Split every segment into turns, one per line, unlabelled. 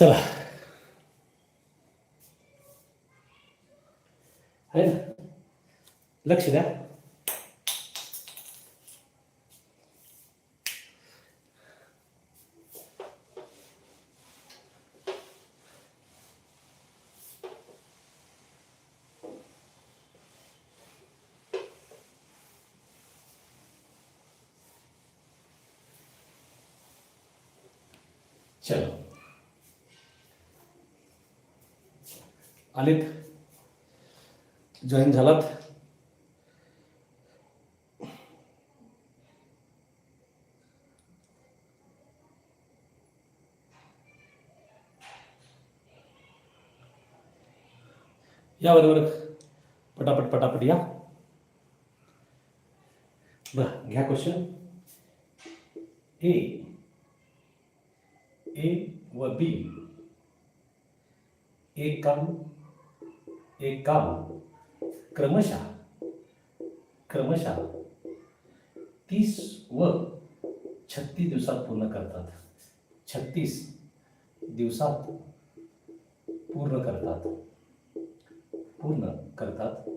चला आहे ना लक्ष द्या चलो आलेत जॉईन झालात? या बरोबर पटापट पटापट या. बर घ्या क्वेश्चन ए ए व बी एक काम एक काम क्रमशः क्रमशः तीस व छत्तीस दिवसात पूर्ण करतात. छत्तीस दिवसात पूर्ण करतात. पूर्ण करतात.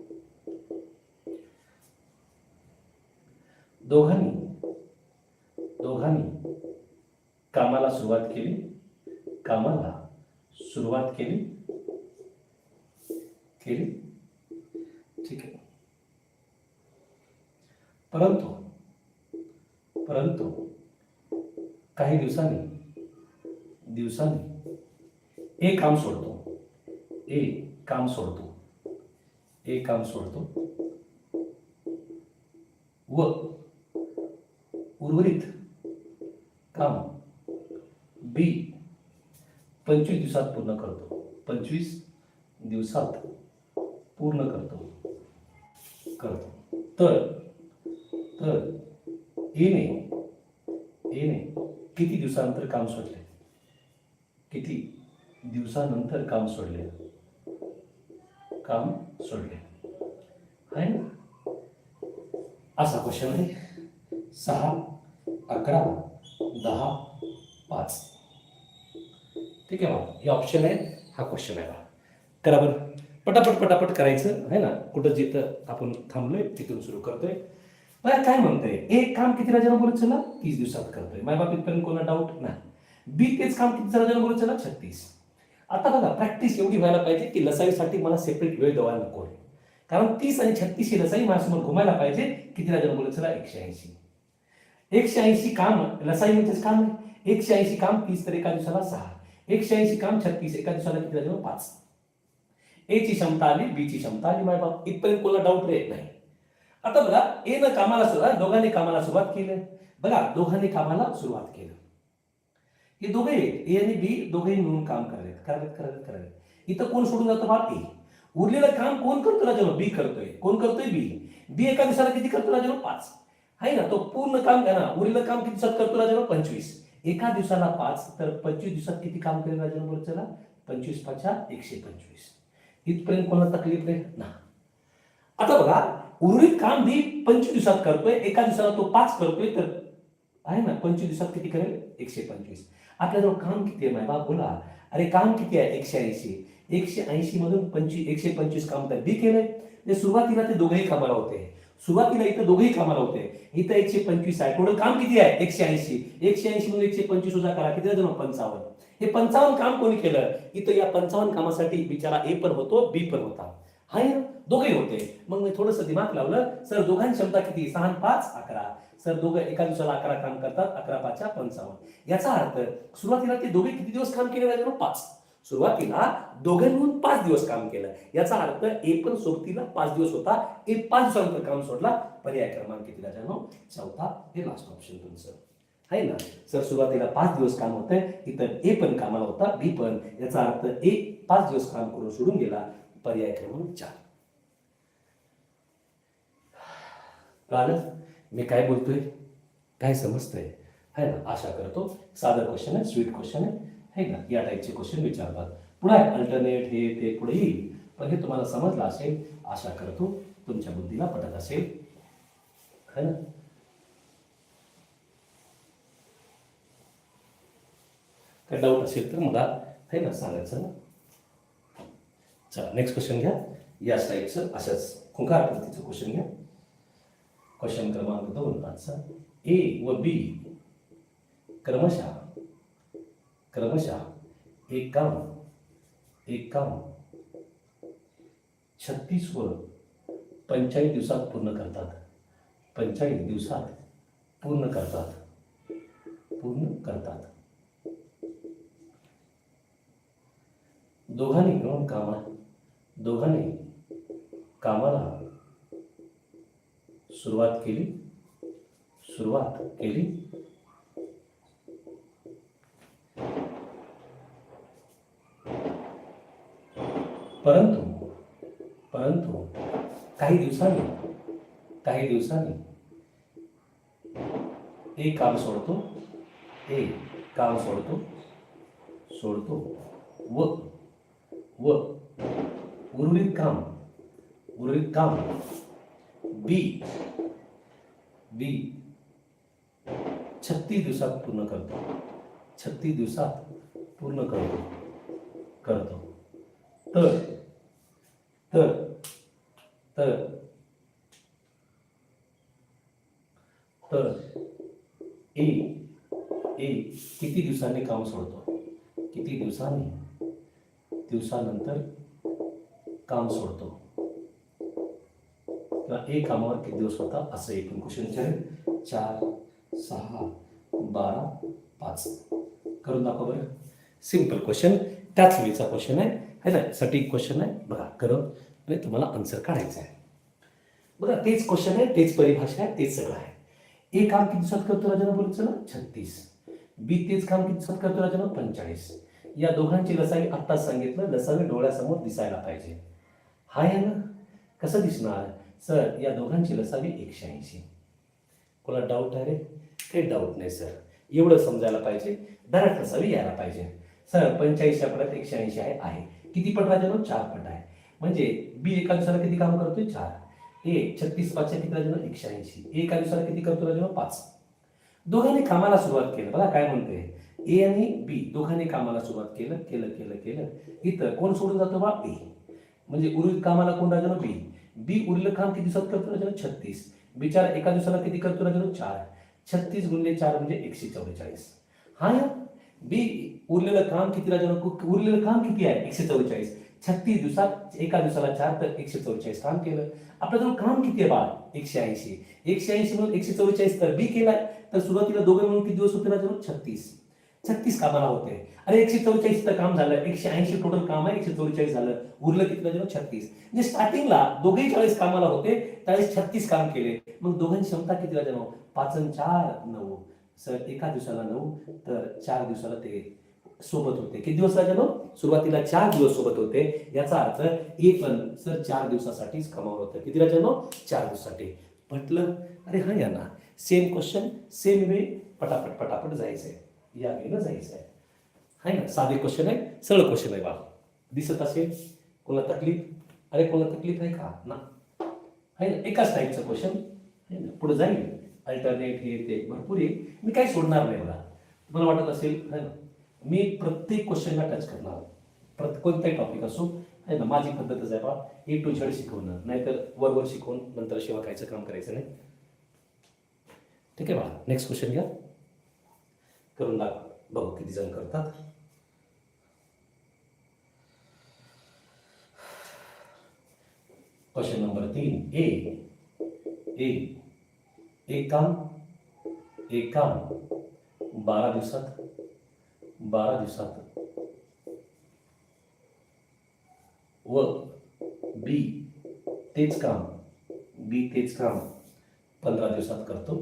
दोघांनी दोघांनी कामाला सुरुवात केली. कामाला सुरुवात केली. केली? ठीक आहे. परंतु परंतु काही दिवसांनी दिवसांनी हे काम सोडतो. ए काम सोडतो. ए काम सोडतो. व उर्वरित काम बी पंचवीस दिवसात पूर्ण करतो. पंचवीस दिवसात पूर्ण करतो. करतो. तर तर एने एने किती दिवसानंतर काम सोडले? किती दिवसानंतर काम सोडले? काम सोडले. आहे ना? असा क्वेश्चन आहे. सहा अकरा दहा पाच. ठीक आहे मग हे ऑप्शन आहे. हा क्वेश्चन आहे बा. करा बरं. पटापट पटापट करायचं आहे ना? कुठं जिथं आपण थांबलोय तिथून सुरू करतोय. बरं काय म्हणतोय? एक काम किती राजाला बोलत चला? तीस दिवसात करतोय. माय बाप इथपर्यंत कोणा डाऊट नाही. बी तेच काम किती राजाला बोलत चला? छत्तीस. आता बघा प्रॅक्टिस एवढी व्हायला पाहिजे की लसाईसाठी मला सेपरेट वेळ द्यावा नको. आहे कारण तीस आणि छत्तीस ही लसाई माझ्यासमोर घुमायला पाहिजे. किती राजाला बोलत चला? एकशे ऐंशी. एकशे ऐंशी काम लसाई म्हणजेच काम आहे एकशे ऐंशी काम तीस तर एका दिवसाला सहा. एकशे ऐंशी काम छत्तीस. एका दिवसाला किती राजाला? पाच. ए ची क्षमता आली बी ची क्षमता आली माय बाप इथपर्यंत कोणाला डाऊट येत नाही. आता बघा ए न कामाला सुरुवात दोघांनी कामाला सुरुवात केली. बघा दोघांनी कामाला सुरुवात केलं. हे दोघे ए आणि बी दोघेही मिळून काम करायत करायत करायत करायत इथं कोण सोडून जातं बाप? ए. उरलेलं काम कोण करतो राजा बी करतोय. कोण करतोय? बी. बी एका दिवसाला किती करतो राजा पाच. आहे ना तो पूर्ण काम करा ना. उरलेलं काम किती दिवसात करतो राजा पंचवीस. एका दिवसाला पाच तर पंचवीस दिवसात किती काम करेल राजा बरोबर चला. पंचवीस पाचा एकशे पंचवीस. इथपर्यंत कोणाला तकलीफ नाही? ना. आता बघा उर्वरित काम बी पंचवीस दिवसात करतोय एका दिवसाला तो पाच करतोय तर आहे ना पंचवीस दिवसात किती करेल? एकशे पंचवीस. आपल्याजवळ काम किती आहे बाबा बोला. अरे काम किती आहे? एकशे ऐंशी. एकशे ऐंशी मधून पंचवीस एकशे पंचवीस काम तर बी केलंय. म्हणजे सुरुवातीला ते दोघेही कामाला होते. सुरुवातीला इथं दोघेही कामाला होते. इथं एकशे पंचवीस आहे. टोटल काम किती आहे? एकशे ऐंशी. एकशे ऐंशी म्हणून एकशे पंचवीस सुद्धा करा. किती झालं पंचावन्न. हे पंचावन्न काम कोणी केलं? इथं या पंचावन्न कामासाठी बिचारा ए पण होतो बी पण होता. हाय? दोघेही दोघे होते. मग मी थोडस दिमाग लावलं. सर दोघांची क्षमता किती? सहा पाच अकरा. सर दोघं एका दिवसाला अकरा काम करतात. अकरा पाचच्या पंचावन्न. याचा अर्थ सुरुवातीला ते दोघे किती दिवस काम केले पाच. सुरुवातीला दोघे मिळून पाच दिवस काम केलं. याचा अर्थ ए पण सोबतीला पाच दिवस होता. ए पाच दिवसानंतर काम सोडला. पर्याय क्रमांक किती राजानो. चौथा हे लास्ट ऑप्शन तुमचं. आहे ना? सर सुरुवातीला पाच दिवस काम होतंय. इतर ए पण कामाला होता बी पण. याचा अर्थ ए पाच दिवस काम करून सोडून गेला. पर्याय क्रमांक चार. कळालं मी काय बोलतोय? काय समजतंय? है ना? आशा करतो. साधा क्वेश्चन आहे स्वीट क्वेश्चन आहे. है ना? या टाईपचे क्वेश्चन विचारतात. पुढे अल्टरनेट हे ते पुढे येईल पण हे तुम्हाला समजलं असेल आशा करतो तुमच्या बुद्धीला पटत असेल. है ना? काय डाऊट असेल तर मला हे ना सांगायचं? ना चला नेक्स्ट क्वेश्चन घ्या. या टाईपचं अशाच खुंकार पद्धतीचं क्वेश्चन घ्या. क्वेश्चन क्रमांक दोन आजचा. ए व बी क्रमशः क्रमशः एक काम एक काम छत्तीस वर पंचाळीस दिवसात पूर्ण करतात. पंचाळीस दिवसात पूर्ण करतात. पूर्ण करतात. दोघांनी मिळून कामा दोघांनी कामाला सुरुवात केली सुरुवात केली. परंतु परंतु काही दिवसांनी काही दिवसांनी एक काम सोडतो एक काम सोडतो सोडतो व व उर्वरित काम उर्वरित काम बी बी छत्तीस दिवसात पूर्ण करतो. छत्तीस दिवसात पूर्ण करतो. करतो. तर तर तर तर ए ए किती दिवसांनी काम सोडतो? किती दिवसांनी? दिवसानंतर काम सोडतो. किंवा ए कामावर किती दिवस होता? असं एकूण क्वेश्चन चार सहा बारा पाच. करून दाखवा बरं. सिंपल क्वेश्चन त्याच वेळीचा क्वेश्चन आहे. है ना? सटीक क्वेश्चन आहे. बघा करून आणि म्हणजे तुम्हाला आन्सर काढायचा आहे. बघा तेच क्वेश्चन आहे तेच परिभाषा आहे तेच सगळं आहे. ए काम किती दिवसात करतो राजानं बोलतो ना? छत्तीस. बी तेच काम किती दिवसात करतो राजानं पंचाळीस. या दोघांची लसावी आत्ताच सांगितलं. लसावी डोळ्यासमोर दिसायला पाहिजे. हाय आहे ना? कसं दिसणार? सर या दोघांची लसावी एकशे ऐंशी. कोणा डाऊट आहे रे? काही डाऊट नाही सर एवढं समजायला पाहिजे दरात लसावी यायला पाहिजे. सर पंच्याऐंशी पटात एकशे ऐंशी आहे आहे. किती पट राजानो चार पट आहे. म्हणजे बी एका दिवसाला किती काम करतोय? चार. ए छत्तीस पाचशे किती राजानो एकशे ऐंशी. ए एका दिवसाला किती करतो राजानो पाच. दोघांनी कामाला सुरुवात केलं. बघा काय म्हणते. ए आणि बी दोघांनी कामाला सुरुवात केलं केलं केलं केलं. इथं कोण सोडून जातो बा? ए म्हणजे उर्वरित कामाला कोण राजानो बी बी उरलं काम किती दिवसात करतो राजानो छत्तीस. बिचारा एका दिवसाला किती करतो राजानो चार. छत्तीस गुणले चार म्हणजे एकशे चौवेचाळीस हा या? बी उरलेलं काम किती राजानो उरलेलं काम किती आहे? एकशे चौवेचाळीस छत्तीस दिवसात एका दिवसाला चार तर एकशे चौवेचाळीस काम केलं. आपल्याजवळ काम किती आहे बाळ? एकशे ऐंशी. एकशे ऐंशी म्हणून एकशे चौवेचाळीस तर बी केला तर सुरुवातीला दोघे म्हणून किती दिवस होते राजानो छत्तीस. छत्तीस कामाला होते. अरे एकशे चौवेचाळीस तर काम झालं एकशे ऐंशी टोटल काम आहे एकशे चौवेचाळीस झालं. उरलं किती जेव्हा छत्तीस. म्हणजे स्टार्टिंगला दोघेही चाळीस कामाला होते त्यावेळेस छत्तीस काम केले. मग दोघांची क्षमता किती राजानो पाच चार नऊ. सर एका दिवसाला नऊ तर चार दिवसाला ते सोबत होते. किती दिवस राजानो सुरुवातीला चार दिवस सोबत होते. याचा अर्थ ए पण सर चार दिवसासाठीच कमावलं होतं. किती राजानो चार दिवसासाठी. म्हटलं अरे हा या ना सेम क्वेश्चन सेम वे पटापट पटापट जायचंय. या वेळेला जायचं आहे हाय ना? साधे क्वेश्चन आहे सरळ क्वेश्चन आहे बा. दिसत असेल. कोणा तकलीफ? अरे कोणा तकलीफ आहे का? ना. आहे ना? एकाच टाईपचं क्वेश्चन आहे ना? पुढे जाईल. अल्टरनेट हे ते. भरपूर येईल मी काही सोडणार नाही मला तुम्हाला वाटत असेल है ना? मी प्रत्येक क्वेश्चनला टच करणार. प्रत्येक कोणताही टॉपिक असो आहे ना? माझी पद्धतच आहे बा. ए टू झेड शिकवणं. नाहीतर वरवर शिकवून नंतर शिवाकायचं काम करायचं नाही. ठीक आहे बा. नेक्स्ट क्वेश्चन घ्या. करून दाखव. बघू किती जण करतात. क्वेश्चन नंबर तीन. ए. ए. एक काम. एक काम. बारा दिवसात. बारा दिवसात. व. बी. तेच काम. बी तेच काम. पंधरा दिवसात करतो.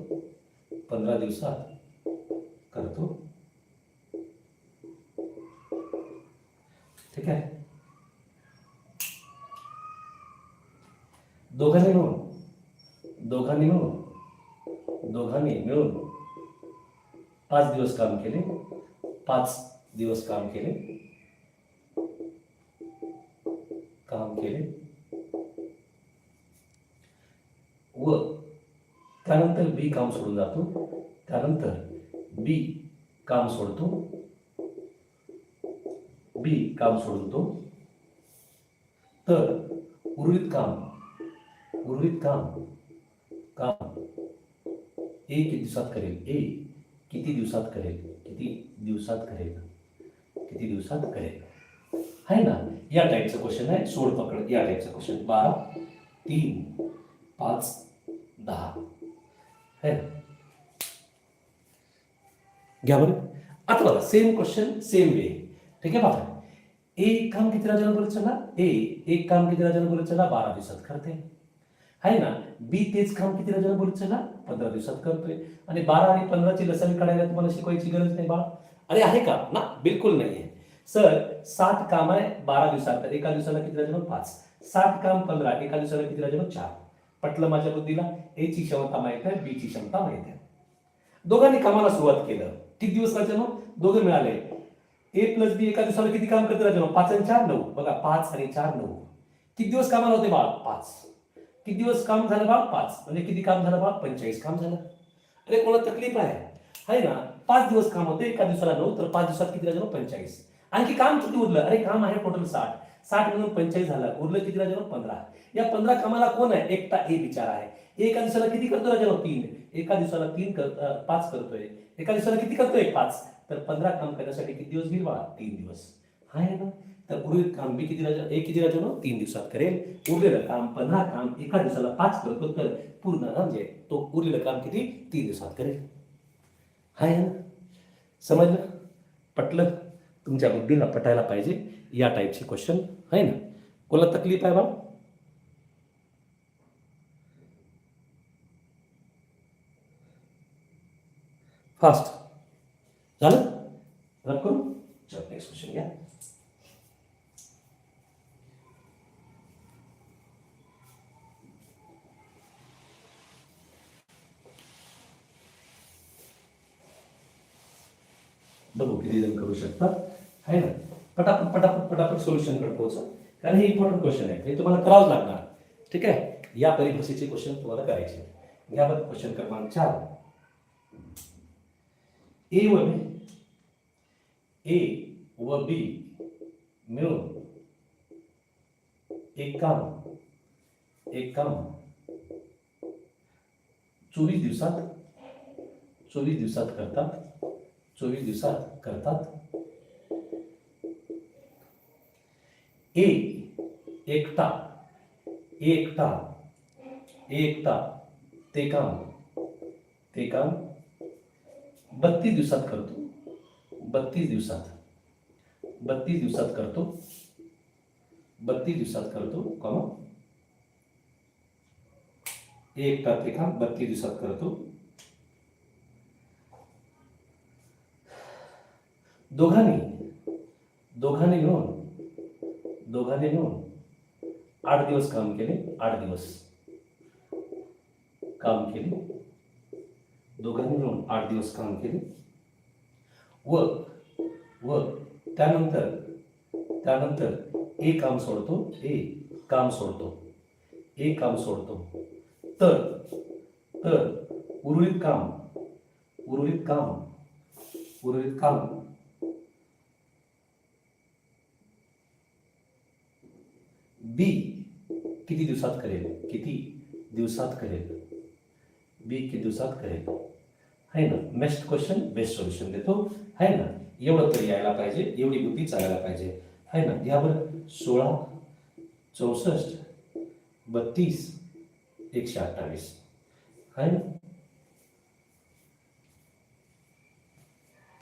पंधरा दिवसात. करतो. ठीक आहे? दोघांनी मिळून दोघांनी मिळून दोघांनी मिळून पाच दिवस काम केले पाच दिवस काम केले काम केले. व त्यानंतर बी काम सोडून जातो. त्यानंतर बी काम सोडतो. बी काम सोडून तो तर उर्वरित काम उर्वरित काम काम. ए किती दिवसात करेल? ए किती दिवसात करेल? किती दिवसात करेल? किती दिवसात करेल? आहे ना? या टाईपचं क्वेश्चन आहे. सोड पकड. या टाईपचं क्वेश्चन बारा तीन पाच दहा. है ना? घ्या बरं. आता बघा सेम क्वेश्चन सेम वे ठीक आहे बघा एक काम किती राजाला बोलत चला ए एक काम किती राजाला बोलत चला बारा दिवसात करते. आहे ना? बी तेच काम किती राजाला बोलत चला पंधरा दिवसात करतोय. आणि बारा आणि पंधराची लसावी काढायला तुम्हाला शिकवायची गरज नाही बाळा. अरे आहे का? ना बिलकुल नाही आहे. सर सात काम आहे बारा दिवसात. एका दिवसाला किती राजा पाच. सात काम पंधरा. एका दिवसाला किती राजा चार. पटलं माझ्या बुद्धीला? ए ची क्षमता माहीत आहे बी ची क्षमता माहीत आहे. दोघांनी कामाला सुरुवात केलं. किती दिवस राजानो दोघे मिळाले. ए प्लस बी एका दिवसाला किती काम करते राजानो पाच आणि चार नऊ. बघा पाच आणि चार नऊ. किती दिवस कामाला होते बाळ? पाच. किती दिवस काम झालं बाळ? पाच. म्हणजे किती काम झालं बाळ? पंचेचाळीस काम झालं. अरे कोणाला तकलीफ आहे? आहे ना? पाच दिवस काम होते एका दिवसाला नऊ तर पाच दिवसात किती राजा पंचेचाळीस. आणखी काम किती उरलं? अरे काम आहे टोटल साठ. साठ म्हणून पंचेचाळीस झालं. उरलं किती राजा पंधरा. या पंधरा कामाला कोण आहे? एकटा ए बिचारा आहे. एका दिवसाला किती करतो राजा तीन. एका दिवसाला तीन कर पाच करतोय. एका दिवसाला किती करतोय? पाच. तर पंधरा काम करण्यासाठी किती दिवस घेईल बाळा? तीन दिवस. हाय आहे ना? तर उर्वरित काम मी किती राजा एक किती राजा तीन दिवसात करेल. उरलेलं काम पंधरा काम एका दिवसाला पाच करतो तर पूर्ण म्हणजे तो उरलेलं काम किती? तीन दिवसात करेल. हाय ना? समजलं? पटलं? तुमच्या बुद्धीला पटायला पाहिजे या टाईपचे क्वेश्चन आहे ना? कोणाला तकलीफ आहे बा फास्ट झालं करू। चल नेक्स्ट क्वेश्चन बघू जण करू शकतात आहे ना? पटापट पटापट पटापट कारण हे इम्पॉर्टंट क्वेश्चन आहे. हे तुम्हाला करावंच लागणार. ठीक आहे? या परिभाषेचे क्वेश्चन तुम्हाला करायचे घ्या बरं क्वेश्चन क्रमांक चार. ए व बी ए व बी मिळून एक काम एक काम चोवीस दिवसात चोवीस दिवसात करतात चोवीस दिवसात करतात. ए एकटा एकटा एकटा, ते काम ते काम बत्तीस दिवसात करतो. बत्तीस दिवसात. बत्तीस दिवसात करतो. बत्तीस दिवसात करतो कॉमा ए एकटा ते काम बत्तीस दिवसात करतो. दोघांनी दोघांनी मिळून दोघांनी मिळून आठ दिवस काम केले, आठ दिवस. काम केले. दोघांनी मिळून आठ दिवस काम केले. व व त्यानंतर त्यानंतर ए काम सोडतो, ए काम सोडतो, ए काम सोडतो. तर तर उर्वरित काम उर्वरित काम उर्वरित काम. बी किती दिवसात करेल? किती दिवसात करेल? बी किती दिवसात करेल? आहे ना बेस्ट क्वेश्चन बेस्ट सोल्युशन देतो. आहे ना एवढं तरी यायला पाहिजे एवढी बुद्धी चालायला पाहिजे. आहे ना यावर सोळा चौसष्ट बत्तीस एकशे अठ्ठावीस. आहे ना?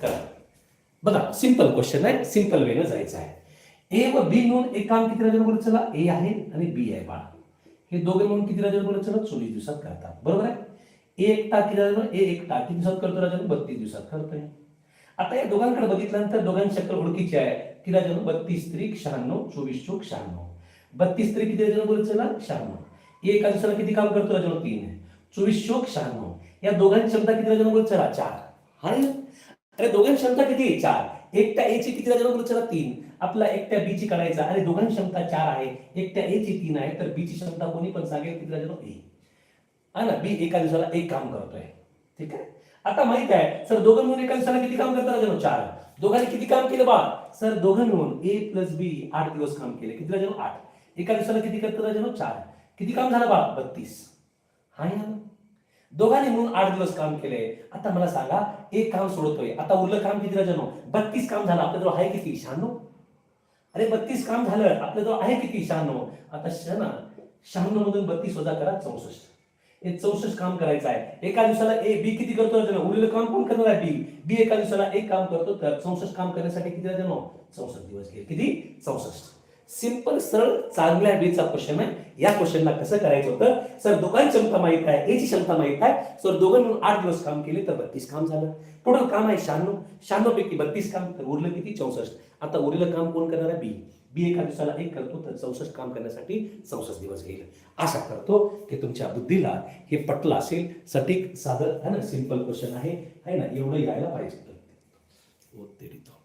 करा. बघा सिंपल क्वेश्चन आहे सिंपल वेनं जायचं आहे. ए व बी म्हणून एक काम किती राजा बोलत चला? ए आहे आणि बी आहे बाळा. हे दोघे म्हणून किती राजा बोलत चला? चोवीस दिवसात करतात. बरोबर आहे? एक एकटा किती राजा एक एकटा किती दिवसात करतो राजा बत्तीस दिवसात करतोय. आता या दोघांकडे बघितल्यानंतर दोघांची शक्कल ओळखीची आहे. की राजा बत्तीस त्रिक शहाण्णव चोवीस चोक शहाण्णव. बत्तीस त्रिक किती राजा बोलत चला शहाण्णव. एका दिवसाला किती काम करतो राजा तीन चोवीस चोक शहाण्णव. या दोघांची क्षमता किती राजा बोलत चला चार. अरे दोघांची क्षमता किती आहे? चार. एकट्या ए ची किती राजा बोलत चला तीन. आपला एकट्या बी ची काढायचा. आणि दोघांची क्षमता चार आहे. एकट्या ए ची तीन आहे. तर बी ची क्षमता कोणी पण सांगेल? किती राजा ए हा ना बी एका दिवसाला एक काम करतोय. ठीक आहे? आता माहीत आहे सर दोघं मिळून एका दिवसाला किती काम करतात राजा चार. दोघांनी किती काम केलं बा? सर दोघं मिळून ए प्लस बी आठ दिवस काम केले. किती जणू? आठ. एका दिवसाला किती करतात जणू? चार. किती काम झालं बा? बत्तीस. हा ना. दोघांनी मिळून आठ दिवस काम केले. आता मला सांगा एक काम सोडतोय. आता उरलं काम किती राजानो बत्तीस काम झालं. आपल्याजवळ आहे किती? शहाण्णव. अरे बत्तीस काम झालं. आपल्याजवळ आहे किती? शहाण्णव. आता शना शहाण्णव मधून बत्तीस वजा करा चौसष्ट. हे चौसष्ट काम करायचं आहे. एका दिवसाला ए बी किती करतो राजानो उरलेलं काम कोण करणार आहे बी? बी एका दिवसाला एक काम करतो तर चौसष्ट काम करण्यासाठी किती राजानो चौसष्ट दिवस घेईल किती? चौसष्ट. सिंपल सरळ चांगल्या बीचा क्वेश्चन आहे. या क्वेश्चनला कसं करायचं होतं? सर दोघांची क्षमता माहीत आहे एची क्षमता माहीत आहे. सर दोघं मिळून आठ दिवस काम केले तर बत्तीस काम झालं. पुढं काम आहे शहाण्णव. शहाण्णव पैकी बत्तीस काम तर उरलं किती? चौसष्ट. आता उरलेलं काम कोण करणार आहे? बी. बी एका दिवसाला एक करतो तर चौसष्ट काम करण्यासाठी चौसष्ट दिवस घेईल. आशा करतो की तुमच्या बुद्धीला हे पटलं असेल. सटीक साधं है ना सिंपल क्वेश्चन आहे. है ना? एवढं यायला पाहिजे. हो, ओ तेरी तो